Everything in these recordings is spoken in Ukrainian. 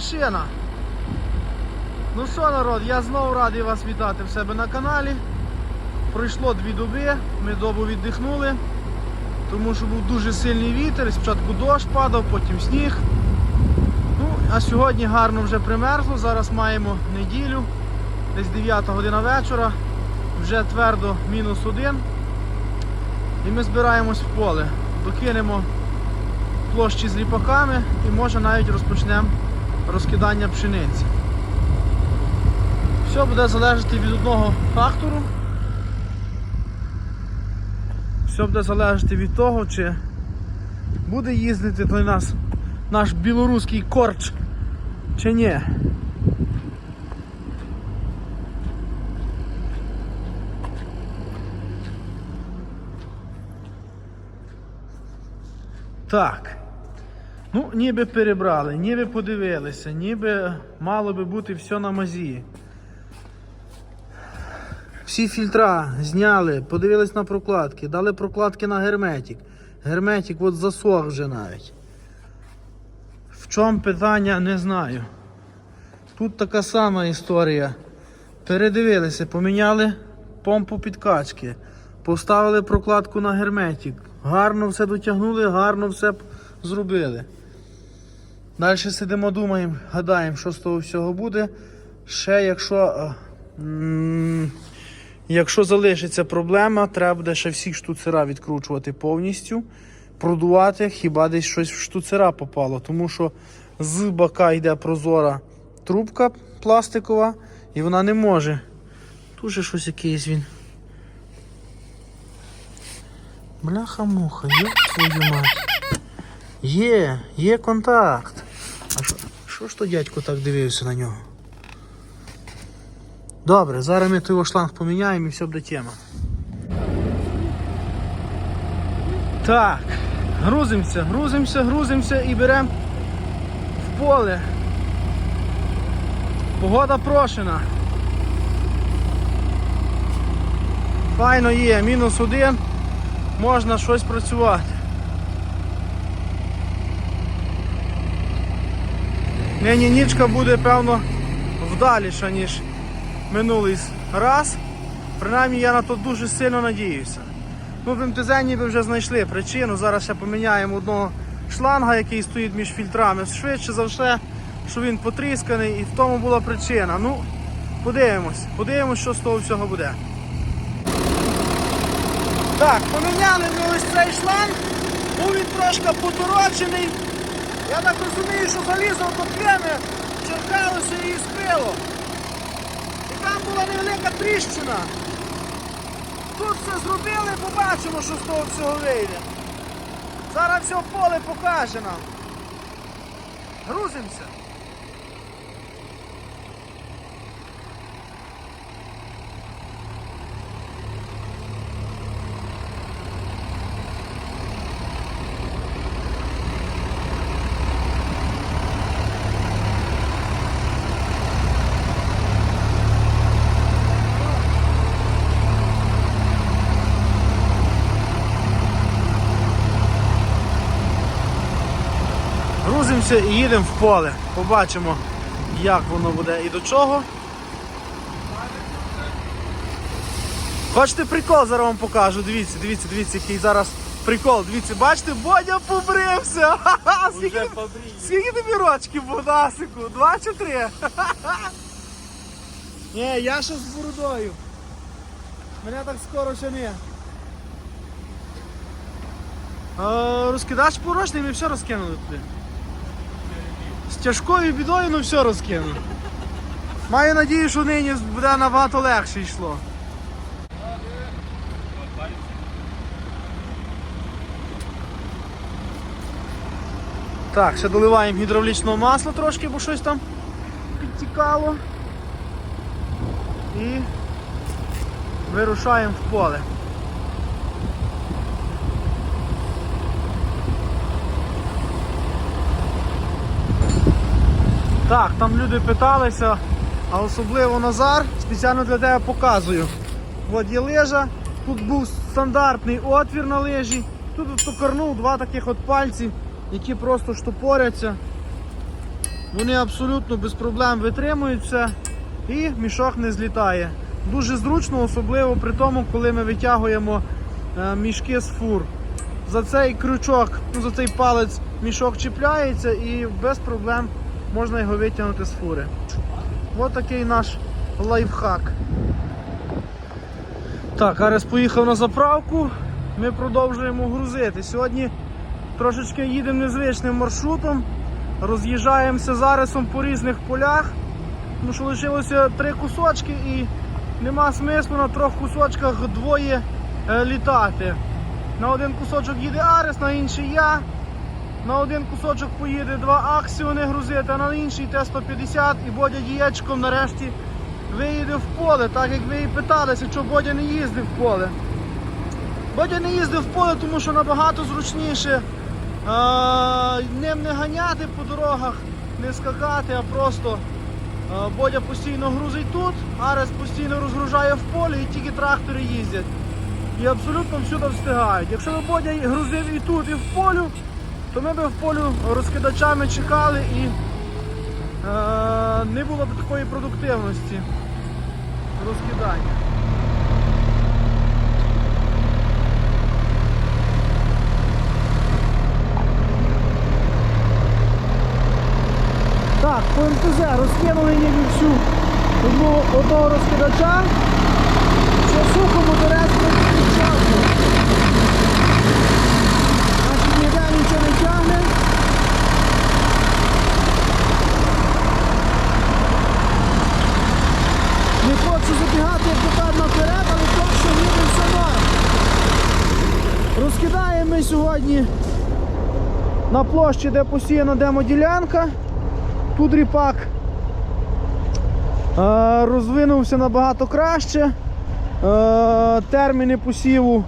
Машина. Ну що, народ, я знову радий вас вітати в себе на каналі. Пройшло дві доби, ми добу віддихнули, тому що був дуже сильний вітер, спочатку дощ падав, потім сніг. Ну, а сьогодні гарно вже примерзло, зараз маємо неділю, десь 9 година вечора, вже твердо мінус один. І ми збираємось в поле. Докинемо площі з ріпаками і може навіть розпочнемо розкидання пшениці. Все буде залежати від одного фактору. Все буде залежати від того, чи буде їздити той нас наш білоруський корч чи ні. Так. Ну, ніби перебрали, ніби подивилися, ніби мало би бути все на мазі. Всі фільтра зняли, подивились на прокладки, дали прокладки на герметик. Герметик от засох вже навіть. В чому питання, не знаю. Тут така сама історія. Передивилися, поміняли помпу підкачки, поставили прокладку на герметик. Гарно все дотягнули, гарно все зробили. Далі сидимо, думаємо, гадаємо, що з того всього буде. Ще якщо, е, якщо залишиться проблема, треба буде ще всі штуцера відкручувати повністю, продувати, хіба десь щось в штуцера попало. Тому що з бока йде прозора трубка пластикова і вона не може. Тут же щось якийсь він. Бляха-муха, є твою мать. Є, є контакт. Що ж то дядько так дивився на нього? Добре, зараз ми той шланг поміняємо і все буде тема. Так, грузимося, грузимося, грузимося і беремо в поле. Погода прошена. Файно є, мінус один, можна щось працювати. Нині нічка буде, певно, вдаліша, ніж минулий раз. Принаймні я на то дуже сильно надіюся. Ну, в МТЗ ніби вже знайшли причину. Зараз ще поміняємо одного шланга, який стоїть між фільтрами. Швидше за все, що він потрісканий і в тому була причина. Ну, подивимось, подивимось, що з того всього буде. Так, поміняли ми ось цей шланг. Був він трошки поторочений. Я так розумію, що залізо до клеми черкалося і спило. І там була невелика тріщина. Тут все зробили, побачимо, що з того всього вийде. Зараз все поле покаже нам. Грузимося. Грузимося і їдемо в поле. Побачимо, як воно буде і до чого. Хочете прикол зараз вам покажу. Дивіться, дивіться, дивіться, який зараз прикол. Дивіться, бачите, Бодя побрився. Скільки, скільки тобі рочків, Богдасику? Два чи три? Ні, я ще з бородою. Мене так скоро ще не. А, розкидач порожній, ми все розкинули туди. Тяжкою бідою, ну все розкинув. Маю надію, що нині буде набагато легше йшло. Так, ще доливаємо гідравлічного масла трошки, бо щось там підтікало. І вирушаємо в поле. Так, там люди питалися, а особливо Назар, спеціально для тебе показую. От є лижа, тут був стандартний отвір на лижі, тут токарнув два таких от пальці, які просто штопоряться. Вони абсолютно без проблем витримують все і мішок не злітає. Дуже зручно, особливо при тому, коли ми витягуємо е, мішки з фур. За цей крючок, ну за цей палець мішок чіпляється і без проблем можна його витягнути з фури. Ось такий наш лайфхак. Так, Арес поїхав на заправку. Ми продовжуємо грузити. Сьогодні трошечки їдемо незвичним маршрутом. Роз'їжджаємося з по різних полях. Тому що лишилося три кусочки і нема смислу на трьох кусочках двоє е, літати. На один кусочок їде Арес, на інший я. На один кусочок поїде два аксіони грузити, а на інший Т-150 і Бодя дієчком нарешті виїде в поле, так як ви і питалися, що Бодя не їздив в поле. Бодя не їздив в поле, тому що набагато зручніше а, ним не ганяти по дорогах, не скакати, а просто а, Бодя постійно грузить тут, Арес постійно розгружає в полі і тільки трактори їздять. І абсолютно всюди встигають. Якщо б Бодя грузив і тут, і в полю, то ми б в полю розкидачами чекали і е, не було б такої продуктивності розкидання. Так, по МТЗ розкинули ніби всю одну, одного розкидача. Що сухому деревку Значить, нічого не тягне. Не хочу забігати тепер наперед, але точно ніби все норм. Розкидаємо ми сьогодні на площі, де посіяна демоділянка. Тут ріпак е, розвинувся набагато краще. Е, терміни посіву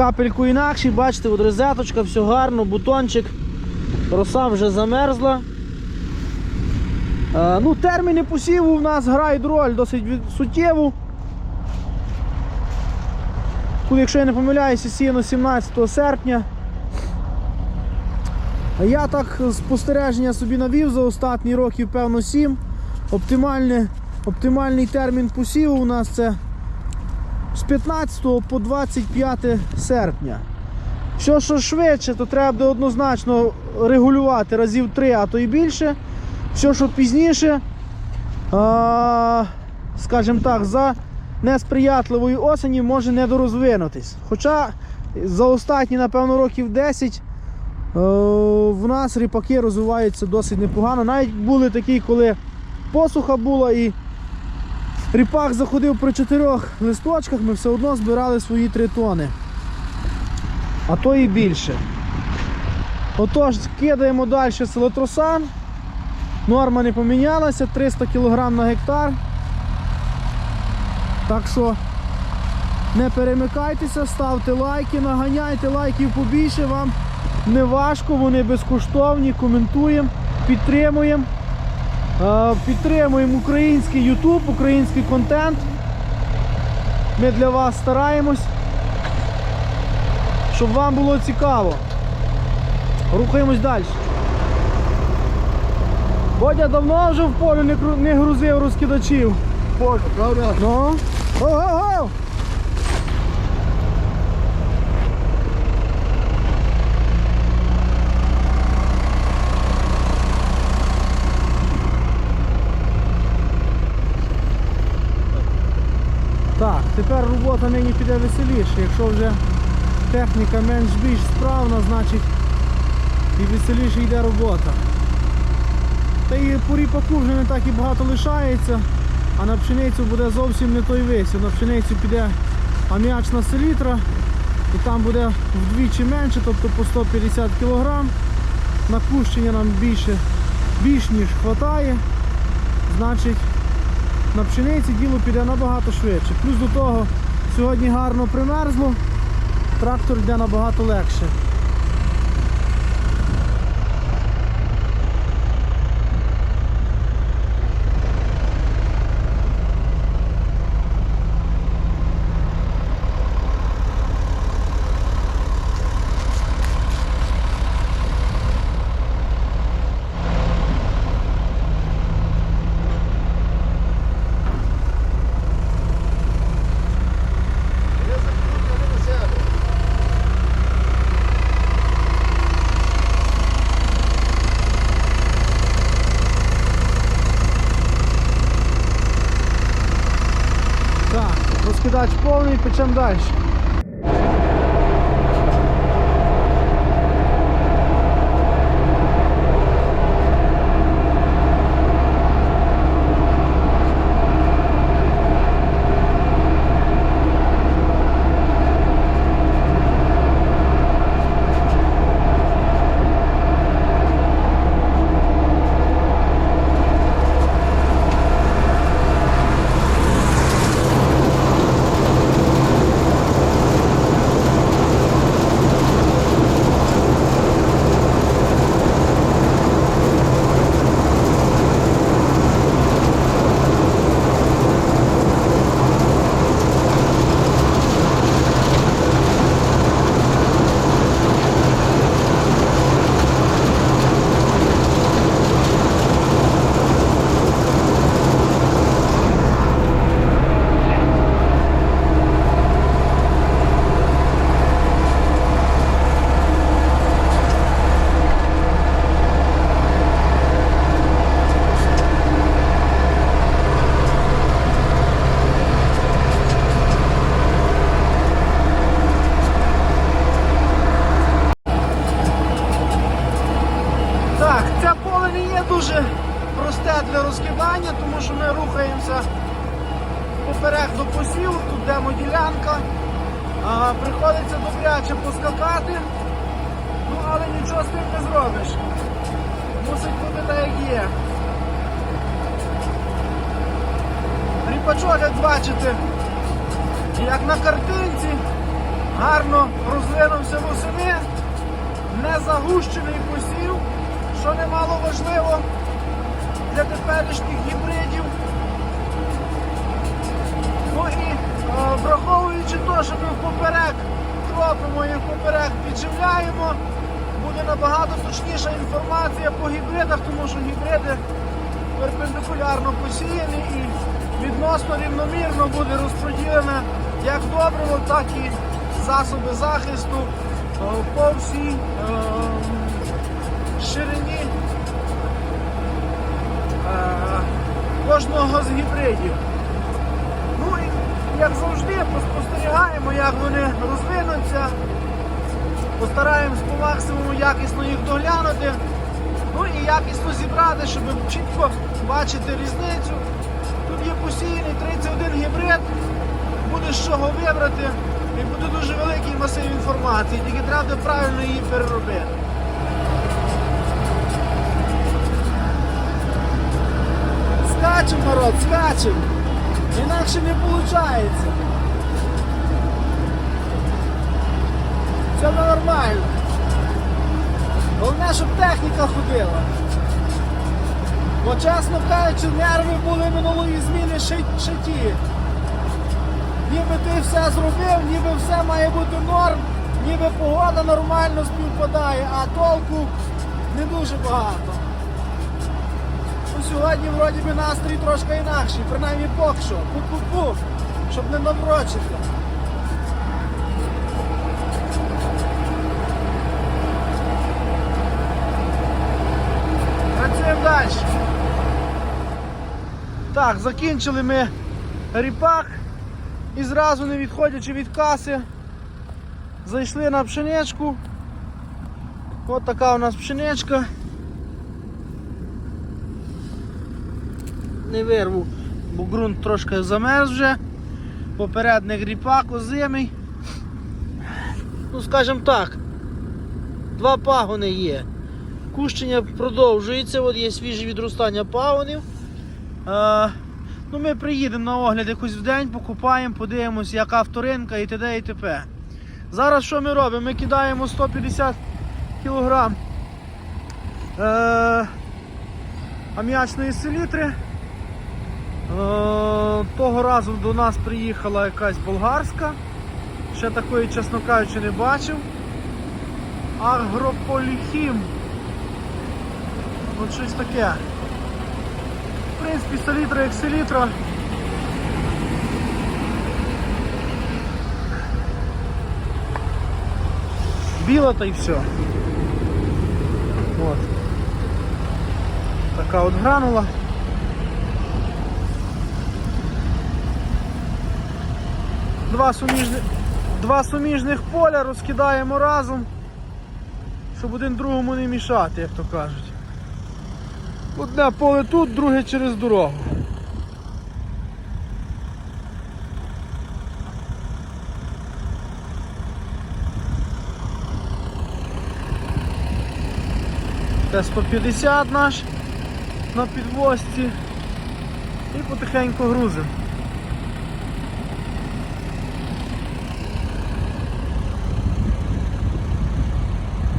капельку інакші, бачите, от розеточка, все гарно, бутончик, роса вже замерзла. Е, ну, терміни посіву в нас грають роль досить суттєву. Тут, якщо я не помиляюся, сіяно 17 серпня. Я так спостереження собі навів за останні років, певно, 7. Оптимальне, оптимальний термін посіву у нас це з 15 по 25 серпня. Що що швидше, то треба буде однозначно регулювати разів 3, а то і більше. Все, що пізніше, скажімо так, за несприятливої осені може недорозвинутись. Хоча за останні, напевно, років 10 Е, В нас ріпаки розвиваються досить непогано. Навіть були такі, коли посуха була і ріпак заходив при чотирьох листочках, ми все одно збирали свої три тони. А то і більше. Отож, кидаємо далі селотросан. Норма не помінялася, 300 кг на гектар. Так що не перемикайтеся, ставте лайки, наганяйте лайків побільше вам. Не важко, вони безкоштовні, коментуємо, підтримуємо. Е, Підтримуємо український YouTube, український контент. Ми для вас стараємось, щоб вам було цікаво. Рухаємось далі. Бодя давно вже в полі не, грузив розкидачів. Боже, правда? Ну. Ого-го! Так, тепер робота нині піде веселіше. Якщо вже техніка менш-більш справна, значить і веселіше йде робота. Та і по вже не так і багато лишається, а на пшеницю буде зовсім не той висів. На пшеницю піде аміачна селітра і там буде вдвічі менше, тобто по 150 кг. Накущення нам більше, більш ніж вистачає. Значить, на пшениці діло піде набагато швидше. Плюс до того сьогодні гарно примерзло, трактор йде набагато легше. Kaçacağım daha işte. Не загущений посів, що немало важливо для теперішніх гібридів. Ну і е, враховуючи те, що ми впоперек кропимо і впоперек підживляємо, буде набагато точніша інформація по гібридах, тому що гібриди перпендикулярно посіяні і відносно рівномірно буде розподілена як добриво, так і засоби захисту по всій е, ширині е, кожного з гібридів. Ну і як завжди, поспостерігаємо, як вони розвинуться. Постараємось по максимуму якісно їх доглянути. Ну і якісно зібрати, щоб чітко бачити різницю. Тут є посіяний 31 гібрид, буде з чого вибрати, і буде дуже великий масив інформації, тільки треба правильно її переробити. Скачем, народ, скачем! Інакше не виходить. Це нормально. Головне, щоб техніка ходила. Бо чесно кажучи, нерви були минулої зміни ще, ще ті. Ніби ти все зробив, ніби все має бути норм, ніби погода нормально співпадає, а толку не дуже багато. Ну, сьогодні вроді би настрій трошки інакший, принаймні поки що. Пу-пу-пу, щоб не наврочити. Працюємо далі. Так, закінчили ми ріпак і зразу не відходячи від каси, зайшли на пшеничку. От така у нас пшеничка. Не вирву, бо ґрунт трошки замерз вже. Попередник ріпак озимий. Ну, скажімо так, два пагони є. Кущення продовжується, от є свіже відростання пагонів. Ну, ми приїдемо на огляд якось в день, покупаємо, подивимося, яка вторинка і т.д. і т.п. Зараз що ми робимо? Ми кидаємо 150 кг е, аміачної селітри. Е, того разу до нас приїхала якась болгарська. Ще такої, чесно кажучи, не бачив. Агрополіхім. От щось таке. В принципі, селітра як селітра. Біла та й все. От. Така от гранула. Два суміжних, два суміжних поля розкидаємо разом, щоб один другому не мішати, як то кажуть. Одне поле тут, друге через дорогу. Т-150 наш на підвозці і потихеньку грузимо.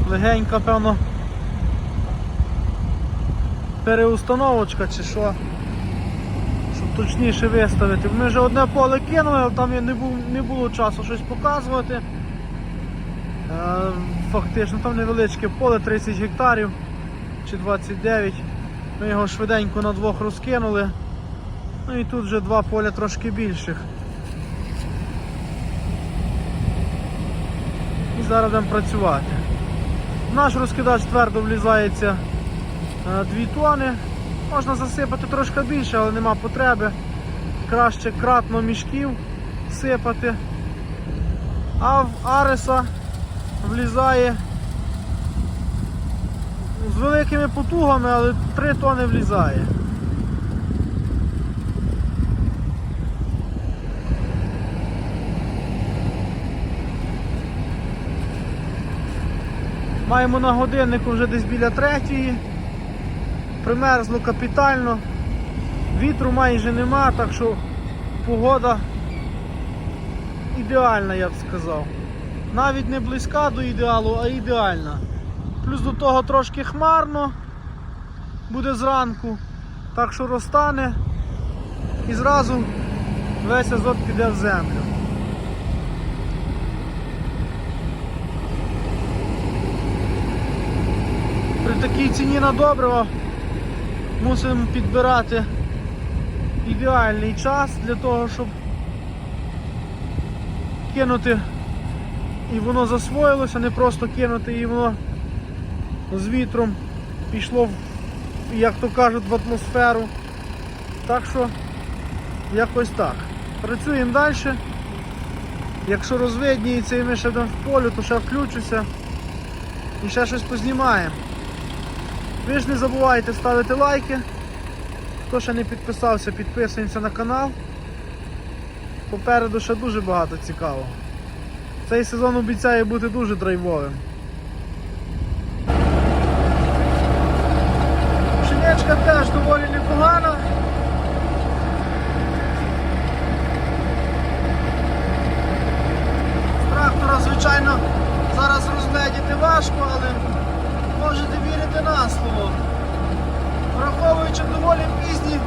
Легенька, певно, переустановочка чи що, щоб точніше виставити. Ми вже одне поле кинули, але там не, був, не було часу щось показувати. Е, Фактично там невеличке поле 30 гектарів чи 29. Ми його швиденько на двох розкинули. Ну і тут вже два поля трошки більших. І зараз будемо працювати. Наш розкидач твердо влізається 2 тони. Можна засипати трошки більше, але нема потреби. Краще кратно мішків сипати. А в Ареса влізає з великими потугами, але 3 тони влізає. Маємо на годиннику вже десь біля третьої. Примерзло капітально. Вітру майже нема, так що погода ідеальна, я б сказав. Навіть не близька до ідеалу, а ідеальна. Плюс до того трошки хмарно буде зранку, так що розтане і зразу весь азот піде в землю. При такій ціні на добриво мусимо підбирати ідеальний час для того, щоб кинути і воно засвоїлося, не просто кинути і воно з вітром пішло, як то кажуть, в атмосферу. Так що якось так. Працюємо далі. Якщо розвидніється і ми ще йдемо в полю, то ще включуся і ще щось познімаємо. Ви ж не забувайте ставити лайки. Хто ще не підписався, підписуємося на канал. Попереду ще дуже багато цікавого. Цей сезон обіцяє бути дуже драйвовим. Пшеничка теж доволі непогана. З трактора, звичайно, зараз розгледіти важко, але можете вірити на слово. Враховуючи доволі пізні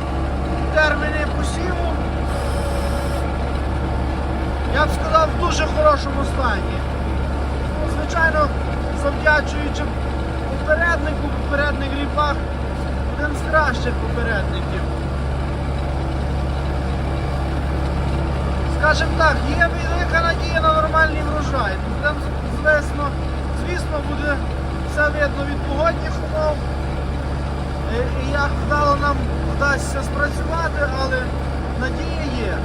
терміни посіву, я б сказав, в дуже хорошому стані. Ну, звичайно, завдячуючи попереднику, попередник ріпах, один з кращих попередників. Скажем так, є велика надія на нормальний врожай. Там звісно, звісно буде все видно від погодних умов. Е, І як вдало нам вдасться спрацювати, але надія є.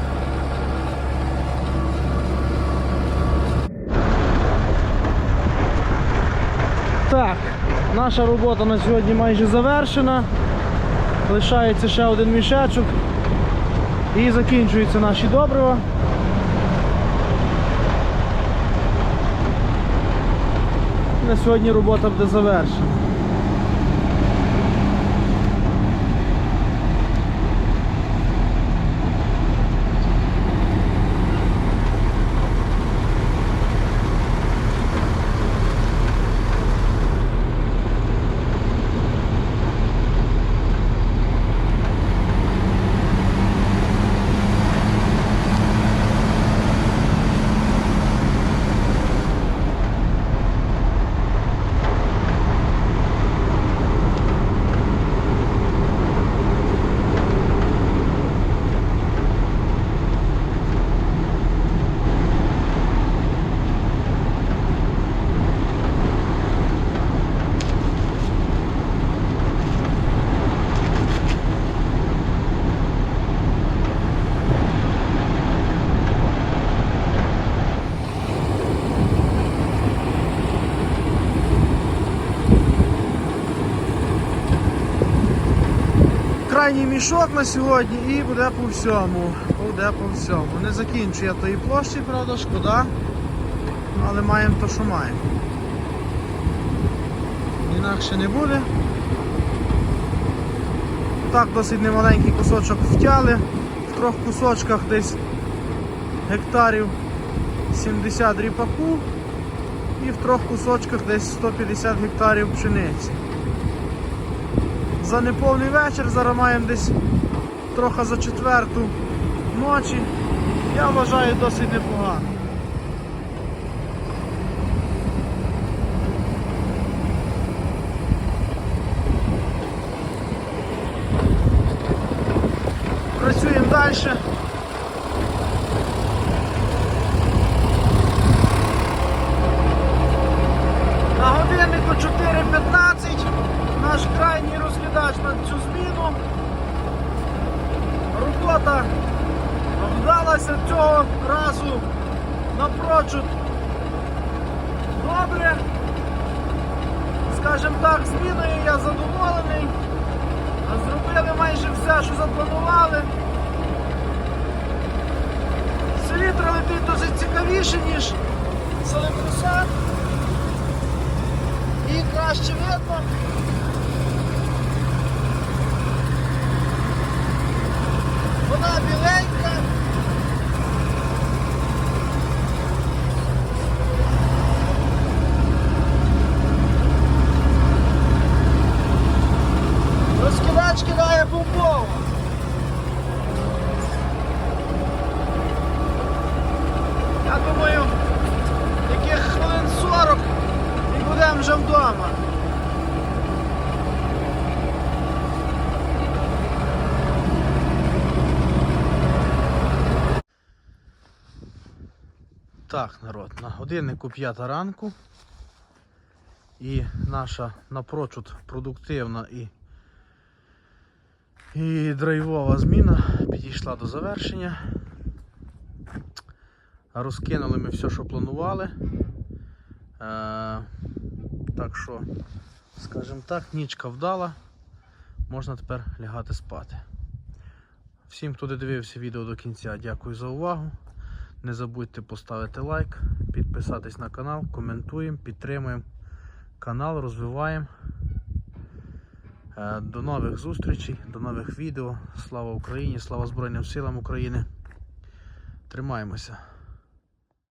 Так, наша робота на сьогодні майже завершена. Лишається ще один мішечок і закінчуються наші добрива. На сьогодні робота буде завершена. Крайній мішок на сьогодні і буде по всьому. Буде по всьому. Не закінчу я тої площі, правда, шкода. Але маємо то, що маємо. Інакше не буде. Так, досить немаленький кусочок втяли. В трьох кусочках десь гектарів 70 ріпаку і в трьох кусочках десь 150 гектарів пшениці. За неповний вечір зараз маємо десь трохи за четверту ночі. Я вважаю досить непогано. Працюємо далі. На годиннику 4.15 наш крайній розглядач на цю зміну. Робота вдалася цього разу напрочуд добре. Скажімо так, зміною я задоволений. Зробили майже все, що запланували. Селітра летить досить цікавіше, ніж Селекруса. І краще видно. Вона біленька. Розкидач кидає бомбово. Я думаю, яких хвилин 40 і будемо вже вдома. Так, народ, на годиннику 5 ранку. І наша напрочуд продуктивна і, і драйвова зміна підійшла до завершення. Розкинули ми все, що планували. Е, так що, скажімо так, нічка вдала. Можна тепер лягати спати. Всім, хто додивився відео до кінця, дякую за увагу. Не забудьте поставити лайк, підписатись на канал, коментуємо, підтримуємо канал, розвиваємо. Е, До нових зустрічей, до нових відео. Слава Україні, слава Збройним силам України. Тримаємося.